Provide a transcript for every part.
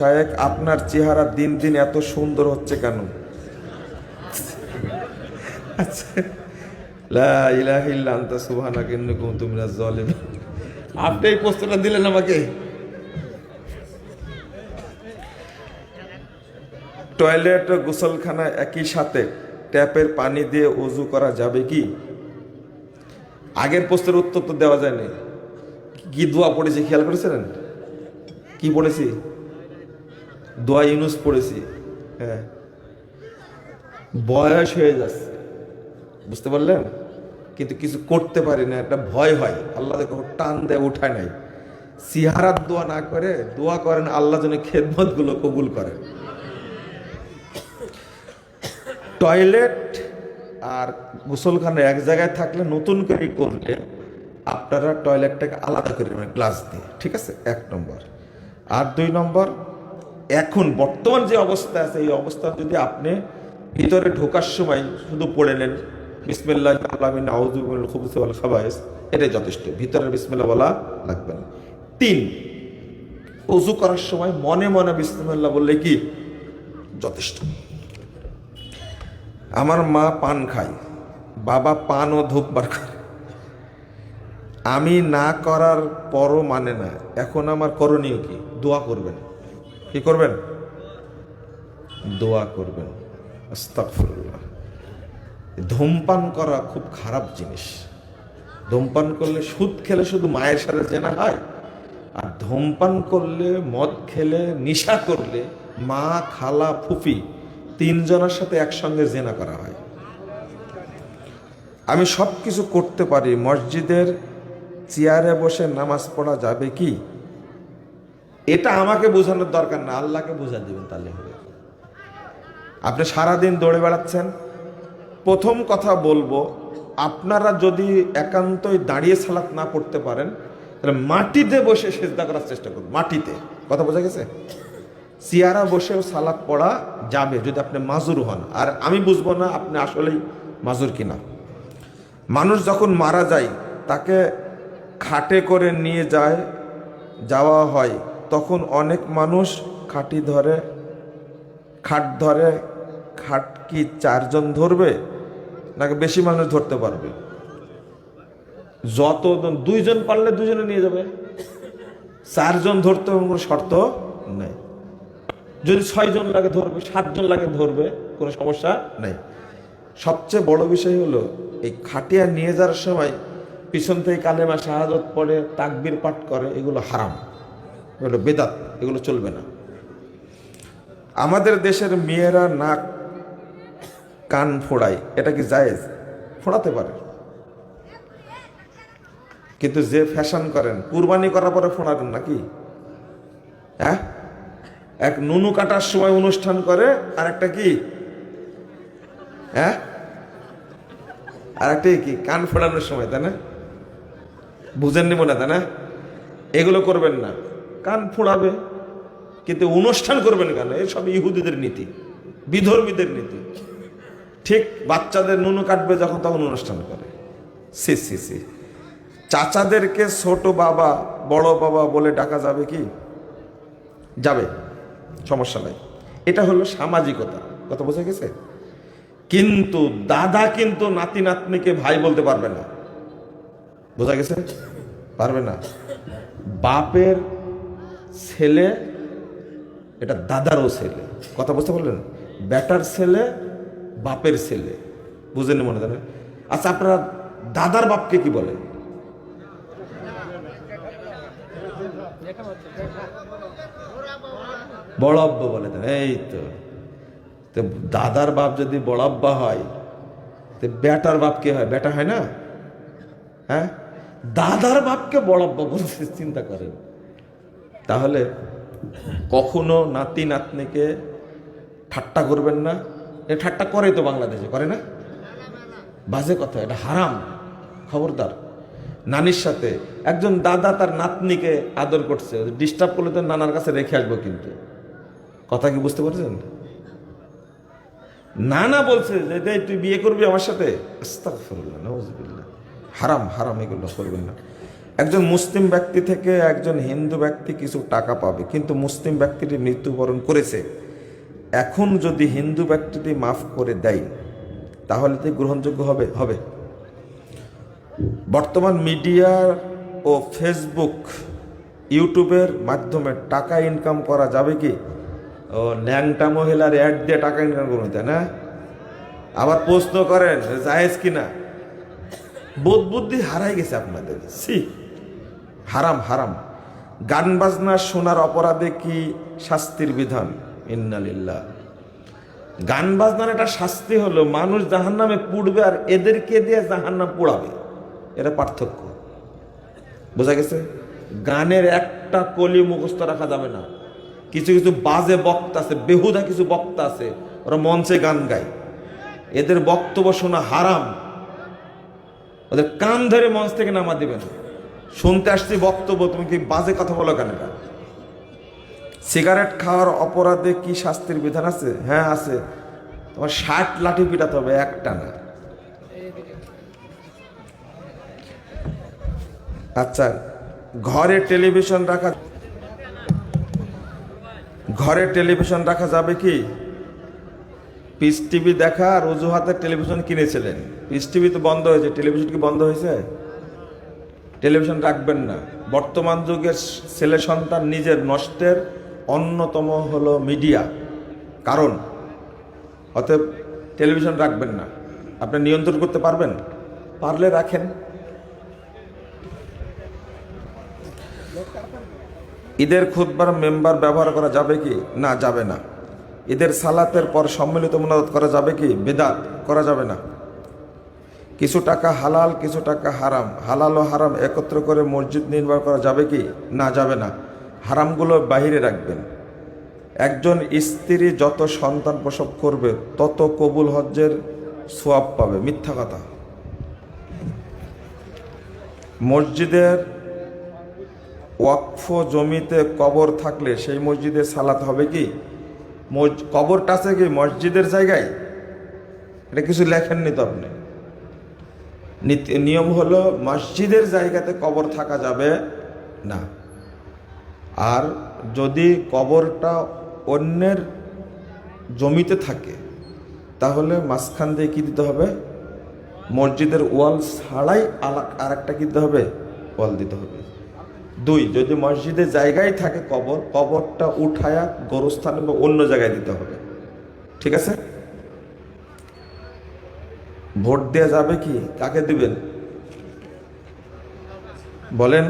শায়েক, আপনার চেহারা দিন দিন এত সুন্দর হচ্ছে কেন? আচ্ছা। আপনি এই প্রশ্নটা দিলেন আমাকে। টয়লেট গোসলখানা একই সাথে ট্যাপের পানি দিয়ে উজু করা যাবে কি? আগের প্রশ্নের উত্তর তো দেওয়া যায়নি। কি দোয়া পড়েছি, খেয়াল করেছিলেন? কি পড়েছি? দোয়া ইউনুস পড়েছি। হ্যাঁ। বয়স হয়ে যাচ্ছে। বুঝতে পারলেন? কিন্তু কিছু করতে পারি না, একটা ভয় হয়। আল্লাহ কখনো টান দেয় উঠায় নাই। সিহারাত দোয়া না করে দোয়া করেন, আল্লাহ যেন খেদমতগুলো কবুল করেন। টয়লেট আর গোসলখানা এক জায়গায় থাকলে নতুন করে করলে আপনারা টয়লেটটাকে আলাদা করে নেবেন গ্লাস দিয়ে, ঠিক আছে? এক নম্বর। আর দুই নম্বর এখন বর্তমান যে অবস্থা আছে, এই অবস্থা যদি আপনি ভিতরে ঢোকার সময় শুধু পড়ে নেন, বিসমিল্লাহ আলামিন আউযুবিল খুবুসি ওয়াল খাবায়েস এটাই যথেষ্ট। ভিতরে বিসমিল্লাহ বলা লাগবে না। তিন অজু করার সময় মনে মনে বিসমিল্লাহ বললে কি? যথেষ্ট। আমার মা পান খায়, বাবা পান ও ধূপ বার করে। আমি না করার পরও মানে না, এখন আমার করণীয় কি? দোয়া করবেন। কি করবেন? দোয়া করবেন। ধূমপান করা খুব খারাপ জিনিস। ধূমপান করলে সুদ খেলে শুধু মায়ের সাথে জেনা হয়, আর ধূমপান করলে, মদ খেলে, নিশা করলে মা, খালা, ফুফি তিনজনের সাথে একসঙ্গে জেনা করা হয়। আমি সব কিছু করতে পারি। মসজিদের চেয়ারে বসে নামাজ পড়া যাবে কি? এটা আমাকে বোঝানোর দরকার না, আল্লাহকে বোঝা দিবেন তাহলে হবে। আপনি সারাদিন দৌড়ে বেড়াচ্ছেন, প্রথম কথা বলব, আপনারা যদি একান্তই দাঁড়িয়ে সালাত না পড়তে পারেন, তাহলে মাটিতে বসে সেজদা করার চেষ্টা করুন, মাটিতে। কথা বোঝা গেছে? চেয়ারা বসেও সালাত পড়া যাবে, যদি আপনি মাজুর হন। আর আমি বুঝব না আপনি আসলেই মাজুর কিনা। মানুষ যখন মারা যায়, তাকে খাটে করে নিয়ে যায়, যাওয়া হয় তখন অনেক মানুষ খাটি ধরে, খাট ধরে, খাট কি চারজন ধরবে? নাকি বেশি মানুষ ধরতে পারবে? যত দুইজন পারলে দুজনে নিয়ে যাবে। চারজন ধরতে কোনো শর্ত নেই। যদি ছয়জন লাগে ধরবে, সাতজন লাগে ধরবে, কোনো সমস্যা নেই। সবচেয়ে বড় বিষয় হলো, এই খাটিয়া নিয়ে যাওয়ার সময় পিছন থেকে কালেমা শাহাদত পড়ে, তাকবির পাঠ করে, এগুলো হারাম। এগুলো বেদাত, এগুলো চলবে না। আমাদের দেশের মেয়েরা নাক, কান ফোড়ায়, এটা কি জায়েজ? ফোড়াতে পারে। কিন্তু যে ফ্যাশন করেন, কুরবানি করার পরে ফোড়াবেন নাকি? হ্যাঁ? এক নুনু কাটার সময় অনুষ্ঠান করে আর একটা কি? হ্যাঁ? আর একটা কি? কান ফোড়ানোর সময়, তাই না? বুঝেননি মনে তাই না? এগুলো করবেন না। কান ফোড়াবে, কিন্তু অনুষ্ঠান করবেন কেন? এসব ইহুদিদের নীতি, বিধর্মীদের নীতি। ঠিক বাচ্চাদের নুনু কাটবে যখন তখন অনুষ্ঠান করে। C C C. চাচাদেরকে ছোট বাবা, বড় বাবা বলে ডাকা যাবে কি? যাবে, সমস্যা নাই। এটা হলো সামাজিকতা, কথা বোঝা গেছে? কিন্তু দাদা কিন্তু নাতি নাতনিকে ভাই বলতে পারবে না। বোঝা গেছে? পারবে না। বাপের ছেলে, এটা দাদারও ছেলে। কথা বুঝতে পারলেন? বেটার ছেলে, বাপের ছেলে। বুঝেন মনে জানেন আচ্ছা আপনারা দাদার বাপকে কি বলে বড় আব্বা বলে এই তো। তো দাদার বাপ যদি বড়াব্বা হয়, তো বেটার বাপ কে হয়? বেটা হয় না? হ্যাঁ? দাদার বাপকে বড় আব্বা বলতে চিন্তা করেন। তাহলে কখনো নাতি নাতনিকে ঠাট্টা করবেন না। এ ঠাট্টা করে তো বাংলাদেশে করে না? বাজে কথা এটা হারাম। খবরদার। নানির সাথে একজন দাদা তার নাতনিকে আদর করছে ডিস্টার্ব করলে তো নানার কাছে রেখে আসব কিন্তু। কথা কি বুঝতে পারছেন? না না বলছে যে "দে, তুই বিয়ে করবি আমার সাথে। হারাম হারাম এগুলো করবেন না। একজন মুসলিম ব্যক্তি থেকে একজন হিন্দু ব্যক্তি কিছু টাকা পাবে, কিন্তু মুসলিম ব্যক্তিটি মৃত্যুবরণ করেছে। এখন যদি হিন্দু ব্যক্তিটি মাফ করে দেয়, তাহলে তো গ্রহণযোগ্য হবে? হবে। বর্তমান মিডিয়া ও ফেসবুক, ইউটিউবের মাধ্যমে টাকা ইনকাম করা যাবে কি? ও, ন্যাংটা মহিলার অ্যাড দিয়ে টাকা ইনকাম করুন তাই না? আবার প্রশ্ন করেন, জায়েজ কিনা? বোধ বুদ্ধি হারাই গেছে আপনাদের। সি হারাম হারাম। গান বাজনা শোনার অপরাধে কি শাস্তির বিধান? ইন্নালিল্লাহ। গান বাজনার একটা শাস্তি হলো মানুষ জাহান নামে পুড়বে আর এদেরকে দিয়ে জাহান নাম পোড়াবে। এটা পার্থক্য। বোঝা গেছে? গানের একটা কলি মুখস্থ রাখা যাবে না। কিছু কিছু বাজে বক্তা আছে, বেহুদা কিছু বক্তা আছে, ওরা মঞ্চে গান গায়। এদের বক্তব্য শোনা হারাম। ওদের কান ধরে মঞ্চ থেকে নামা দিবেন শুনতে আসছি বক্তব্য, তুমি কি বাজে কথা বলো কেন সিগারেট খাওয়ার অপরাধে কি শাস্তির বিধান আছে? হ্যাঁ আছে। তোমার ষাট লাঠি পিটাতে হবে, একটা না। আচ্ছা ঘরে টেলিভিশন রাখা ঘরে টেলিভিশন রাখা যাবে কি? পিস টিভি দেখা আর অজুহাতে টেলিভিশন কিনেছিলেন। পিস টিভি তো বন্ধ হয়েছে, টেলিভিশন কি বন্ধ হয়েছে? টেলিভিশন রাখবেন না। বর্তমান যুগের ছেলে সন্তান নিজের নষ্টের অন্যতম হলো মিডিয়া। কারণ? অতএব টেলিভিশন রাখবেন না। আপনি নিয়ন্ত্রণ করতে পারবেন? পারলে রাখেন। ঈদের খুতবার মেম্বার ব্যবহার করা যাবে কি? না, যাবে না। ঈদের সালাতের পর সম্মিলিত মোনাজাত করা যাবে কি? বেদাত করা যাবে না। কিছু টাকা হালাল, কিছু টাকা হারাম। হালাল ও হারাম একত্র করে মসজিদ নির্মাণ করা যাবে কি? না, যাবে না। হারামগুলো বাহিরে রাখবেন। একজন স্ত্রী যত সন্তান প্রসব করবে, তত কবুল হজ্জের সোয়াব পাবে। মিথ্যা কথা। মসজিদের ওয়াকফ জমিতে কবর থাকলে সেই মসজিদে সালাত হবে কি? কবরটা আছে কি মসজিদের জায়গায়? এটা কিছু লেখেননি তো আপনি। নিয়ম হলো মসজিদের জায়গাতে কবর থাকা যাবে না। আর যদি কবরটা অন্যের জমিতে থাকে, তাহলে মাঝখান দিয়ে কী দিতে হবে? মসজিদের ওয়াল ছাড়াই আর একটা কী দিতে হবে? ওয়াল দিতে হবে। দুই, যদি মসজিদের জায়গায় থাকে কবর, কবরটা উঠায়া গোরস্থান বা অন্য জায়গায় দিতে হবে। ঠিক আছে? ভোট দেওয়া যাবে কি? কাকে দিবেন? বলেন।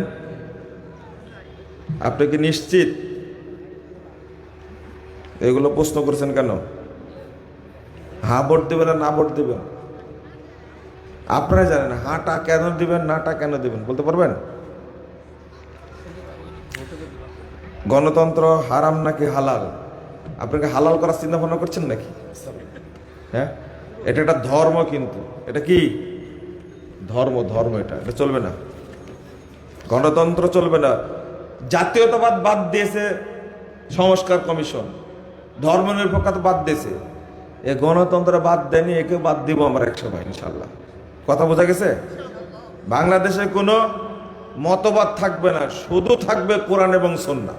আপনি কি নিশ্চিত? এগুলো প্রশ্ন করছেন কেন? হ্যাঁ ভোট দেবেন না না ভোট দেবেন? আপনারা জানেন, হাঁটা কেন দিবেন, নাটা কেন দিবেন, বলতে পারবেন? গণতন্ত্র হারাম নাকি হালাল? আপনাকে হালাল করার চিন্তা ভাবনা করছেন নাকি? হ্যাঁ? এটা একটা ধর্ম কিন্তু। এটা কি? ধর্ম ধর্ম এটা। এটা চলবে না। গণতন্ত্র চলবে না। জাতীয়তাবাদ বাদ দিয়েছে সংস্কার কমিশন। ধর্মনিরপেক্ষতা বাদ দিয়েছে। এ গণতন্ত্র বাদ দেয়নি একে বাদ দিব আমরা একশো ভাই ইনশাল্লাহ কথা বোঝা গেছে? বাংলাদেশে কোনো মতবাদ থাকবে না, শুধু থাকবে কোরআন এবং সন্না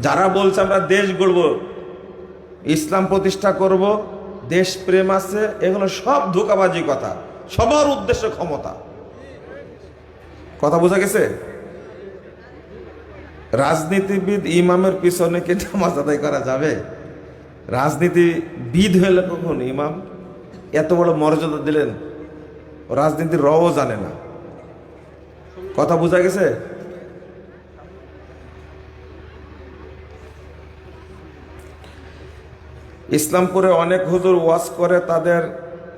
যারা বলছে আমরা দেশ গড়ব, ইসলাম প্রতিষ্ঠা করব দেশ প্রেম আছে এগুলো সব ধোকাবাজি কথা, সবার উদ্দেশ্য ক্ষমতা। কথা বোঝা গেছে? রাজনীতিবিদ ইমামের পিছনে কি নামাজ আদায় করা যাবে? রাজনীতিবিদ হলে কখন ইমাম? এত বড় মর্যাদা দিলেন, রাজনীতির রও জানে না। কথা বোঝা গেছে? ইসলামপুরে অনেক হুজুর ওয়াজ করে তাদের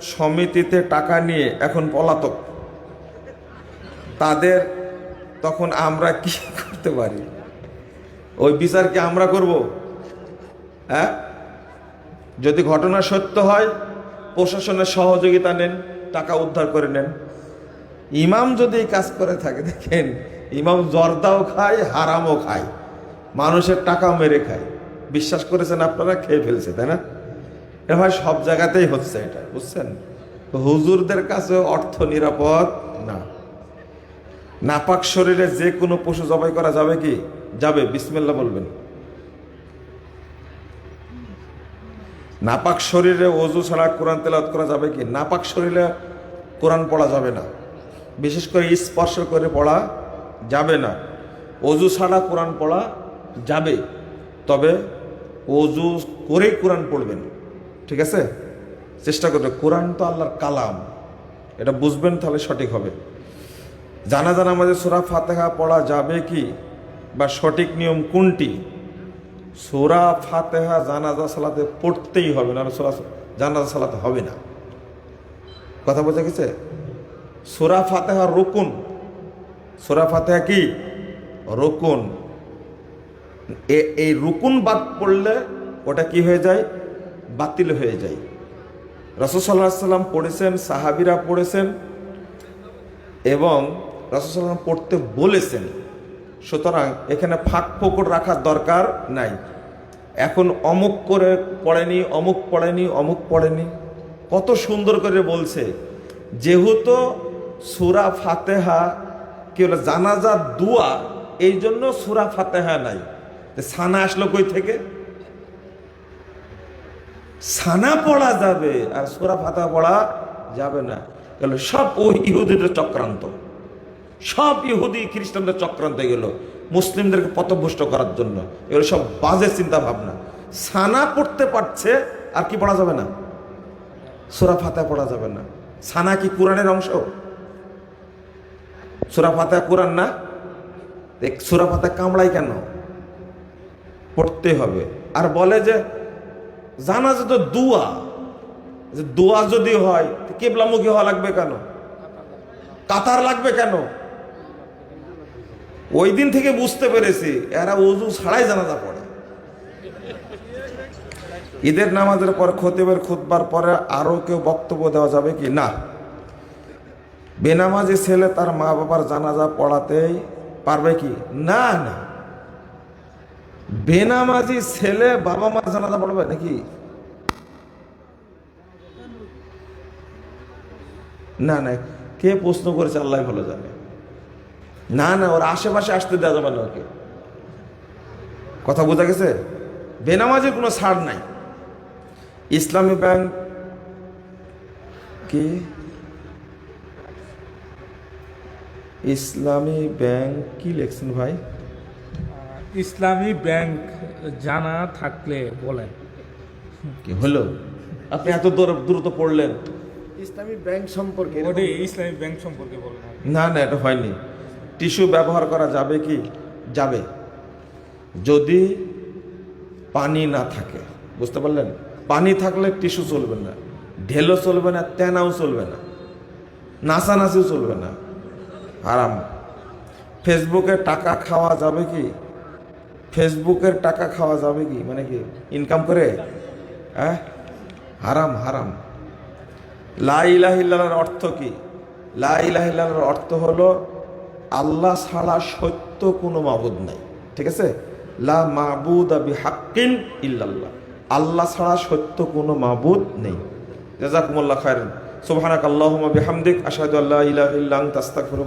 সমিতিতে টাকা নিয়ে এখন পলাতক। তাদের তখন আমরা কি করতে পারি? ওই বিচার কি আমরা করব? হ্যাঁ? যদি ঘটনা সত্য হয়, প্রশাসনের সহযোগিতা নেন, টাকা উদ্ধার করে নেন। ইমাম যদি কাজ করে থাকে, দেখেন, ইমাম জর্দাও খায়, হারামও খায়। মানুষের টাকা মেরে খায়। বিশ্বাস করেছেন আপনারা, খেয়ে ফেলছে, তাই না? এটা ভাই, সব জায়গাতেই হচ্ছে এটা, বুঝছেন? হুজুরদের কাছে অর্থ নিরাপদ না। নাপাক শরীরে যে কোনো পশু জবাই করা যাবে কি? যাবে বিসমিল্লা বলবেন। নাপাক শরীরে অজু ছাড়া কোরআন তেলাওয়াত করা যাবে কি? নাপাক শরীরে কোরআন পড়া যাবে না। বিশেষ করে স্পর্শ করে পড়া যাবে না। অজু ছাড়া কোরআন পড়া যাবে। তবে অজু করে কোরআন পড়বেন। ঠিক আছে? চেষ্টা করবে। কোরআন তো আল্লাহর কালাম। এটা বুঝবেন তাহলে সঠিক হবে। জানা জানা আমাদের সুরা ফাতেহা পড়া যাবে কি? বা সঠিক নিয়ম কোনটি? সোরা ফাতেহা জানাজা সালাতে পড়তেই হবে না সোরা জানাজা সালাতে হবে না। কথা বোঝা গেছে? সোরা ফাতেহা রকুন। সোরা ফাতেহা কি? রকুন। এই রুকুন বাদ পড়লে ওটা কি হয়ে যায়? বাতিল হয়ে যায়। রসদ সাল্লাহ সাল্লাম পড়েছেন, সাহাবিরা পড়েছেন এবং রাসুসাল্লাম পড়তে বলেছেন। সুতরাং এখানে ফাঁক ফোকর রাখার দরকার নাই। এখন অমুক করে পড়েনি, অমুক পড়েনি অমুক পড়েনি। কত সুন্দর করে বলছে। যেহেতু সুরা ফাতেহা কি হলো জানাজা দুয়া এই জন্য সুরা ফাতেহা নাই। সানা আসলো কই থেকে? সানা পড়া যাবে আর সুরা ফাতেহা পড়া যাবে না। গেল সব ওই ইহুদিদের চক্রান্ত। সব ইহুদি খ্রিস্টানদের চক্রান্ত গেল মুসলিমদেরকে পথভ্রষ্ট করার জন্য। এগুলো সব বাজে চিন্তা ভাবনা সানা পড়তে পারছে, আর কি পড়া যাবে না? সুরা ফাতে পড়া যাবে না। সানা কি কোরআনের অংশ? সুরা ফাতে কোরআন না? সুরা ফাতে কামড়াই কেন? পড়তে হবে। আর বলে যে, জানা যে তো দুয়া, যে দোয়া যদি হয় কেবলামুখী হওয়া লাগবে কেন? কাতার লাগবে কেন? ওই দিন থেকে বুঝতে পেরেছি, এরা উজু ছাড়াই জানাজা পড়ে। ঈদের নামাজের পর, খতিবের খুতবার পরে আরও কেউ বক্তব্য দেওয়া যাবে কি? না। বেনামাজি ছেলে তার মা বাবার জানাজা পড়াতেই পারবে কি? না না। বেনামাজি ছেলে বাবা মার জানাজা পড়বে নাকি? না না, কে প্রশ্ন করেছে আল্লাহ ভালো জানে। না না, ওর আশেপাশে আসতে দেওয়া যাবে না ওকে। কথা বোঝা গেছে? বেনামাজের কোনো ছাড় নাই। ইসলামী ব্যাংক কি? ইসলামী ব্যাংক কি লেখছেন ভাই? ইসলামী ব্যাংক জানা থাকলে বলেন। কি হলো? আপনি এত দূর- দ্রুত পড়লেন। ইসলামী ব্যাংক সম্পর্কে ওটাই ইসলামী ব্যাংক সম্পর্কে বলেন না না এটা হয়নি। টিস্যু ব্যবহার করা যাবে কি? যাবে। যদি পানি না থাকে বুঝতে পারলেন? পানি থাকলে টিস্যু চলবে না। ঢেলও চলবে না তেনাও চলবে না। নাচানাচিও চলবে না। আরাম ফেসবুকে টাকা খাওয়া যাবে কি? ফেসবুকের টাকা খাওয়া যাবে কি? মানে কি? ইনকাম করে? হ্যাঁ? হারাম হারাম। লা ইলাহিল্লাহর অর্থ কি? লা ইলাহিল্লাহর অর্থ হলো, আল্লাহ ছাড়া সত্য কোনো মাবুদ নাই। ঠিক আছে? লা মাবুদ আবি হাক্কিন ইল্লাল্লাহ। আল্লাহ ছাড়া সত্য কোনো মাবুদ নেই। জাজাকুমুল্লাহ খায়রান। সুবহানাক আল্লাহুম্মা বিহামদিক। আশহাদু আল্লা ইলাহা ইল্লা